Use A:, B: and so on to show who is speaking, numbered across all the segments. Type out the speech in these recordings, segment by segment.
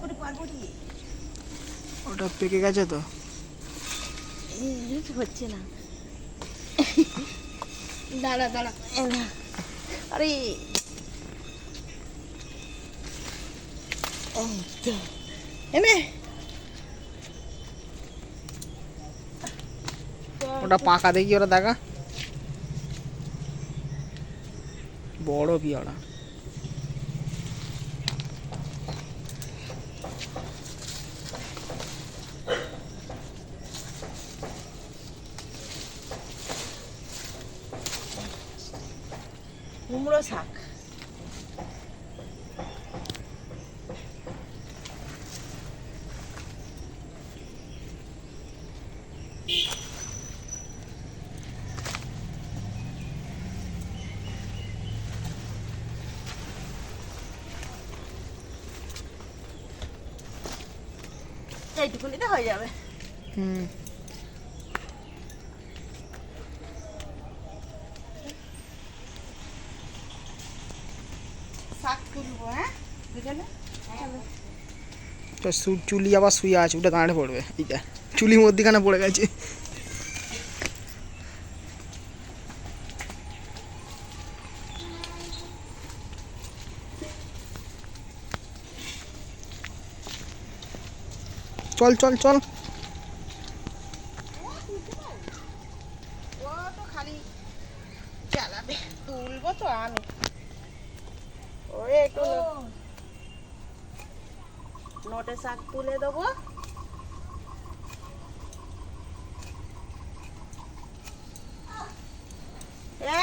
A: করে পারব রে
B: ওটা পেকে গেছে তো।
A: হচ্ছে না। দাঁড়া দাঁড়া আরে। এনে
B: ওটা পাকা দেখি ওটা দেখা। বড় পিয়ারা
A: কুমড়ো শাক এইটুকুনিতে হয়ে যাবে।
B: হুম।
A: হ্যাঁ?
B: তো চুলি আবার শুয়ে আছে ওটা দাঁড়ে পড়বে এইটা চুলি মধ্যিখানে পড়ে গেছে। চল চল চল।
A: ও তো খালি চালাবে তুলবো তো আমি। ওরে একটু নোটে শাক তুলে দেবো।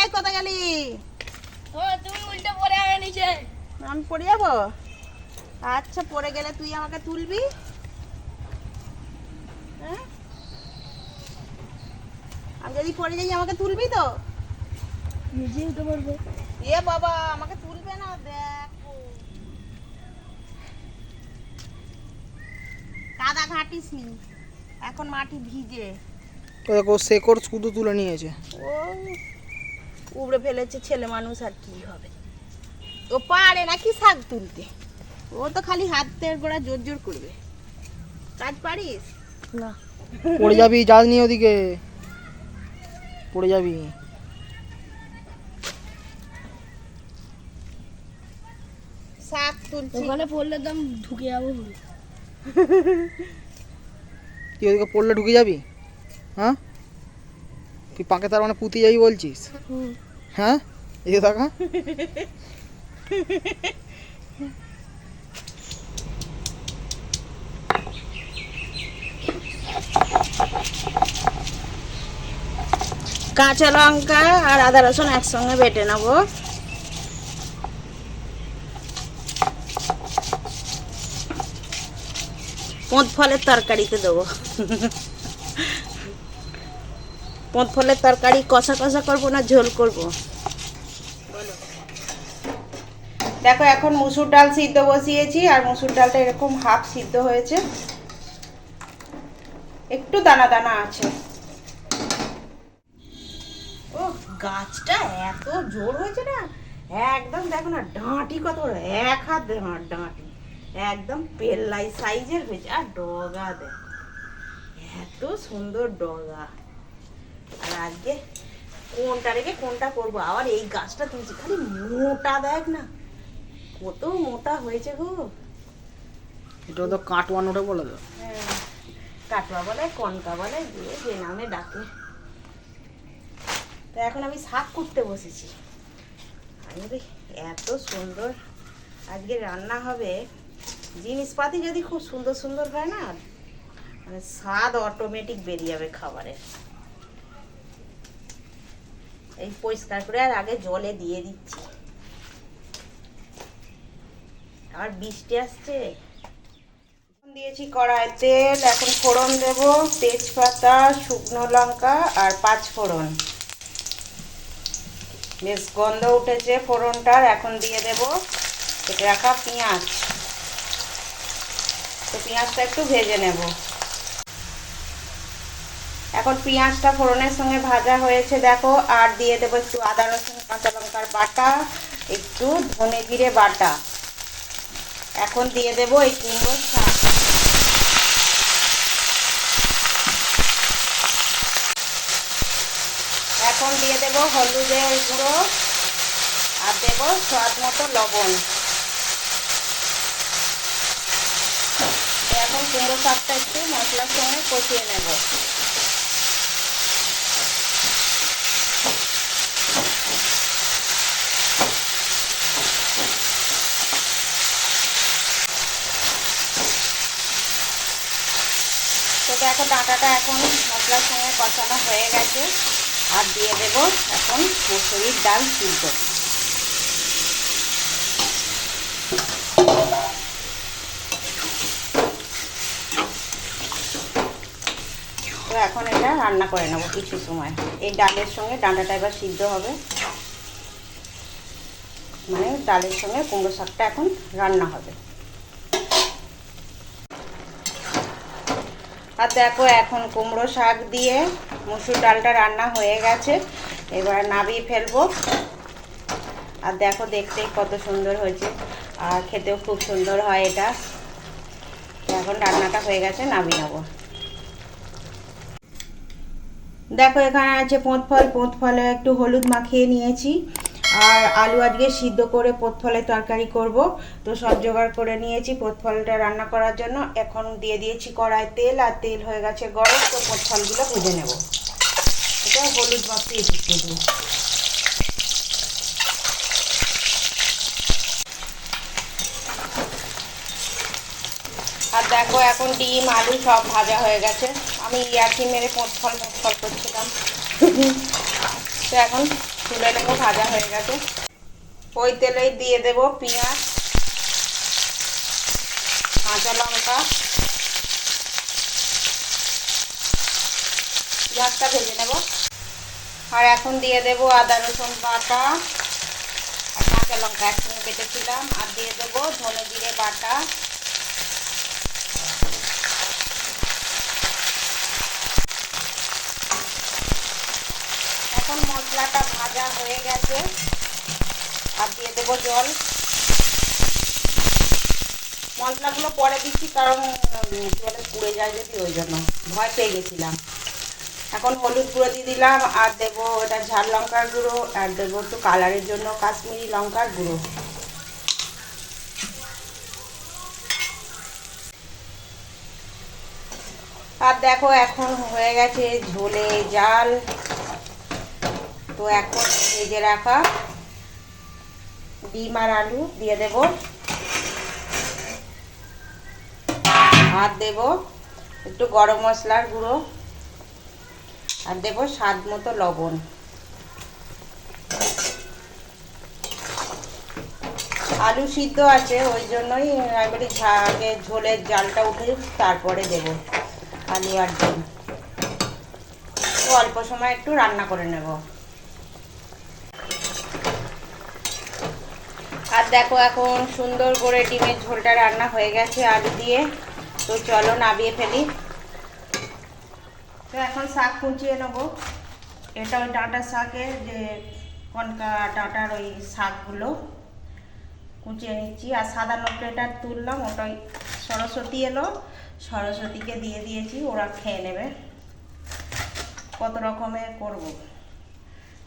A: এই কোথায় গেলি?
C: ও তুমি উল্টে পড়ে আগে নিচে।
A: আমি পড়ে যাব? আচ্ছা পড়ে গেলে তুই আমাকে তুলবি? হ্যাঁ? আমি যদি পড়ে যাই আমাকে তুলবি তো?
C: নিজে উঠে পড়ব।
A: এ বাবা আমাকে তুলবে না দেখো। কাদা ঘাটিস নি। এখন মাটি ভিজে।
B: ও দেখো শেকড় শুধু তুলে নিয়েছে।
A: ও উবড়ে ফেলেছে ছেলে মানুষ আর কি হবে? ও পারে নাকি শাক তুলতে? ও তো খালি হাতের গোড়া জোর জোর করবে। কাজ পারিস?
C: না
B: পড়ে যাবি যাস নি ওদিকে পড়ে যাবি
A: শাক তুলছি
C: ওখানে পড়লে তো আমি ঢুকে যাব পুরো।
B: তুই ওদিকে পড়লে ঢুকে যাবি হ্যাঁ তুই পাকে তার মানে পুঁতে যাবি বলছিস হ্যাঁ এই যে দেখা
A: কাঁচা লঙ্কা আর আদা রসুন একসঙ্গে বেটে নেব। পোঁত ফলের তরকারিতে দেবো। পোঁত ফলের তরকারি কষা কষা করব না, ঝোল করব? দেখো, এখন মুসুর ডাল সিদ্ধ বসিয়েছি, আর মুসুর ডালটা এরকম হাফ সিদ্ধ হয়েছে। একটু দানা দানা আছে। ও গাছটা এত জোর হয়েছে না? একদম দেখো না ডাঁটি কত এক হাত ডা- ডাঁটি। একদম পেল্লাই সাইজের হয়েছে। আর ডগা দেখ এত সুন্দর ডগা। আর আজকে কোনটা রেখে কোনটা করব? আবার এই গাছটা তুলছি। খালি মোটা দেখ না কত মোটা হয়েছে গো।
B: এটা তো কাটওয়ানোটা বলে তো
A: হ্যাঁ, কাটুয়া বলে, কনকা বলে যে যে নামে ডাকে। তো এখন আমি শাক করতে বসেছি। আমি এত সুন্দর আজকে রান্না হবে। জিনিসপাতি যদি খুব সুন্দর সুন্দর হয় না মানে স্বাদ অটোমেটিক বেরিয়ে যাবে খাবারের। এই পরিষ্কার করে আর আগে জলে দিয়ে দিচ্ছি। আর বৃষ্টি আসছে। দিয়েছি কড়াই তেল, এখন ফোড়ন দেব, তেজপাতা, শুকনো লঙ্কা আর পাঁচ ফোড়ন। বেশ, গন্ধ উঠেছে ফোড়নটার, এখন দিয়ে দেব কেটে রাখা পেঁয়াজ। তো পেঁয়াজটা একটু ভেজে নেব। এখন পেঁয়াজটা ফোড়নের সঙ্গে ভাজা হয়েছে, দেখো, আর দিয়ে দেবো একটু আদা, রসুন, কাঁচা লঙ্কার বাটা, একটু ধনে জিরে বাটা। এখন দিয়ে দেবো এই কুমড়োর শাক এখন দিয়ে দেবো হলুদের গুঁড়ো আর দেবো স্বাদ মতো লবণ। এখন কুমড়ো শাকটা একটু মশলার সঙ্গে কষিয়ে নেব। তো দেখো ডাঁটাটা এখন মশলার সঙ্গে কষানো হয়ে গেছে। আর দিয়ে দেব। এখন মুসুরির ডাল সিদ্ধ। তো এখন এটা রান্না করে নেব কিছু সময়। এই ডালের সঙ্গে ডাঁটাটা এবার সিদ্ধ হবে। মানে ডালের সঙ্গে কুমড়ো শাকটা এখন রান্না হবে। আর দেখো এখন কুমড়ো শাক দিয়ে মুসুর ডালটা রান্না হয়ে গেছে। এবার নাবিয়ে ফেলব। আর দেখো দেখতে কত সুন্দর হয়েছে। আর খেতেও খুব সুন্দর হয় এটা। এখন রান্নাটা হয়ে গেছে নাবিয়ে নেব। দেখো এখানে আছে পোঁত ফল। পোঁত ফলে একটু হলুদ মাখিয়ে নিয়েছি। আর আলু আজকে সিদ্ধ করে পোঁত ফলের তরকারি করব। তো সব জোগাড় করে নিয়েছি পোঁত ফলটা রান্না করার জন্য। এখন দিয়ে দিয়েছি কড়াই তেল আর তেল হয়ে গেছে গরম। তো পোঁত ফলগুলো ভেজে নেব। এটা হলুদ মাখিয়েছি শুধু আর দেখো এখন ডিম, আলু সব ভাজা হয়ে গেছে। আমি ইয়াকি মেরে পোঁত ফল পোঁত করছিলাম। তো এখন তুলে নেব ভাজা হয়ে গেছে। ওই তেলেই দিয়ে দেব পেঁয়াজ, কাঁচা লঙ্কা। পেঁয়াজটা ভেজে নেব। আর এখন দিয়ে দেব আদা, রসুন বাটা আর কাঁচা লঙ্কা একসঙ্গে কেটেছিলাম আর দিয়ে দেবো ধনে জিরে বাটা। এখন মশলাটা ভাজা হয়ে গেছে। আর দিয়ে দেবো জল। মশলাগুলো পরে দিচ্ছি কারণ জলে পুড়ে যায় যদি ওই জন্য। ভয় পেয়ে গেছিলাম। এখন হলুদ গুঁড়ো দিয়ে দিলাম, আর দেবো এটা ঝাল লঙ্কার গুঁড়ো, আর দেবো একটু কালারের জন্য কাশ্মীরি লঙ্কার গুঁড়ো। আর দেখো, এখন হয়ে গেছে ঝোলে জাল। তো এখন ভেজে রাখা ডিম আর আলু দিয়ে দেব। আর দেব, একটু গরম মশলার গুঁড়ো, আর দেব স্বাদ মতো লবণ। আলু সিদ্ধ আছে, ওই জন্যই এবারে আগে ঝোলের জালটা উঠে তারপরে দেব আলু আর ডিম। অল্প সময় একটু রান্না করে নেব। দেখো এখন সুন্দর করে ডিমের ঝোলটা রান্না হয়ে গেছে আলু দিয়ে। তো চলো নাবিয়ে ফেলি। তো এখন শাক কুচিয়ে নেব। এটা ওই ডাঁটা শাকের যে কনকা ডাঁটার ওই শাকগুলো কুচিয়ে নিচ্ছি। আর সাদা নকলেটা তুললাম ওটাই সরস্বতী এলো। সরস্বতীকে দিয়ে দিয়েছি, ওরা খেয়ে নেবে। কত রকমের করব।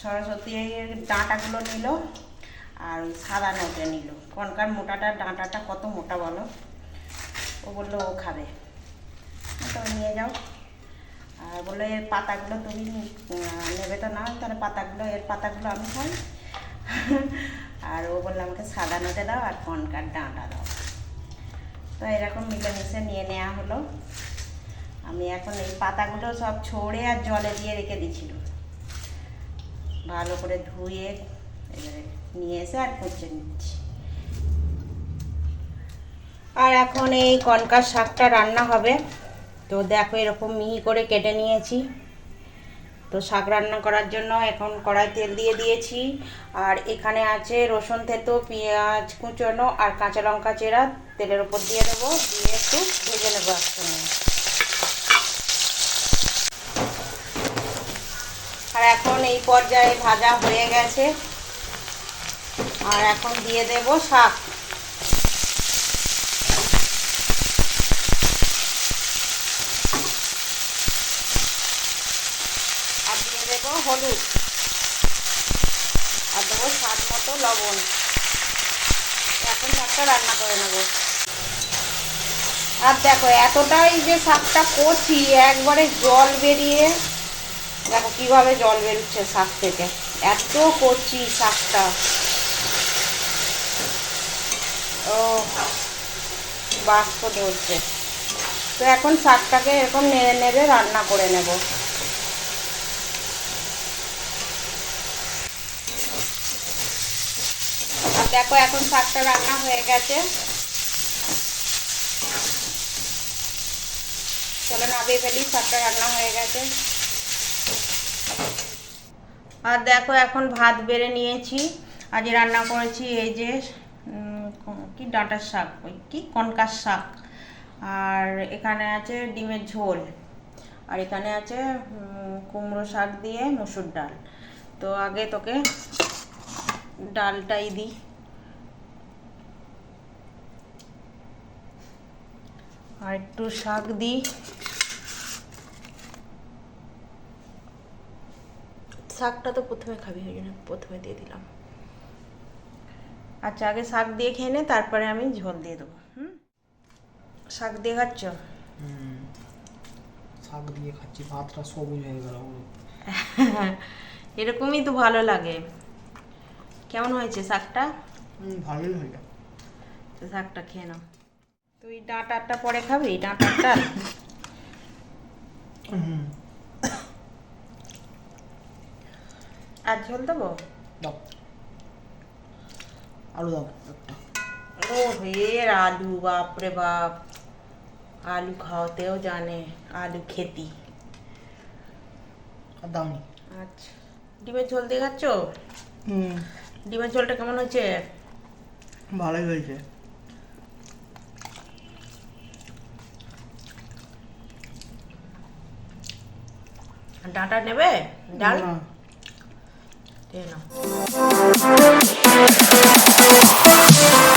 A: সরস্বতীর ডাঁটাগুলো নিল। আর ওই সাদা নোটে নিল। কনকার মোটাটা, ডাঁটাটা কত মোটা বলো? ও বলল, ও খাবে। তো নিয়ে যাও। আর বলল, এর পাতাগুলো তুমি নেবে তো না তাহলে পাতাগুলো, এর পাতাগুলো আমি খাই। আর ও বলল, আমাকে সাদা নোটে দাও আর কনকার ডাঁটা দাও। তো এরকম মিলেমিশে নিয়ে নেওয়া হলো। আমি এখন এই পাতাগুলো সব ছড়ে আর জলে দিয়ে রেখে দিছিল ভালো করে ধুয়ে নিয়ে এসে আর কুচে নিচ্ছি। আর এখন এই কনকার শাকটা রান্না হবে। তো দেখো এরকম মিহি করে কেটে নিয়েছি। তো শাক রান্না করার জন্য এখন কড়াই তেল দিয়ে দিয়েছি। আর এখানে আছে রসুন, থেতো, পেঁয়াজ কুচোনো আর কাঁচা লঙ্কা চেরা। তেলের উপর দিয়ে দেবো, দিয়ে একটু ভেজে নেব একসঙ্গে। আর এখন এই পর্যায়ে ভাজা হয়ে গেছে। আর এখন দিয়ে দেব শাক। আর দিয়ে দেব হলুদ। আর দেবো স্বাদ মতো লবণ। এখন শাকটা রান্না করে নেব। আর দেখো, এতটাই যে শাকটা করছি, একবারে জল বেরিয়ে দেখো কীভাবে জল বেরোচ্ছে শাক থেকে। এত করছি শাকটা। ও, বাষ্প ধরছে। তো এখন শাকটাকে এরকম নেড়ে নেড়ে রান্না করে নেব। আর দেখো, এখন শাকটা রান্না হয়ে গেছে। চলো, নামিয়ে ফেলি, শাকটা রান্না হয়ে গেছে। আর দেখো, এখন ভাত বেড়ে নিয়েছি। আজ রান্না করেছি এই যে কি ডাঁটার শাক? ওই কি? কনকার শাক। আর এখানে আছে ডিমের ঝোল। আর এখানে আছে কুমড়ো শাক দিয়ে মুসুর ডাল। তো আগে তোকে ডালটাই দিই। আর একটু শাক দিই। শাকটা তো প্রথমে খাবি, ওই জন্য প্রথমে দিয়ে দিলাম। আচ্ছা আগে শাক দিয়ে খেয়ে নে তারপরে আমি ঝোল দিয়ে দেবো হুম? শাক দিয়ে খাচ্ছ?
B: শাক দিয়ে খাচ্ছি ভাতটা সবুজ হয়ে গেল
A: এরকমই তো ভালো লাগে। কেমন হয়েছে শাকটা?
B: ভালোই হইল
A: তো শাকটা খেয়ে নাও। তুই ডাঁটারটা পরে খাবি? ডাঁটারটা আর ঝোল দেবো?
B: দাও। আলু দাও।
A: ও হের আলু বাপরে বাপ। আলু খাওয়াতেও জানে আলু খেতি।
B: আর দাওনি
A: আচ্ছা। ডিমের ঝোল দিয়ে খাচ্ছ?
B: হুম।
A: ডিমের ঝোলটা কেমন হয়েছে?
B: ভালোই হয়েছে।
A: ডাঁটা নেবে? ডাল?
B: না।
A: Thank you.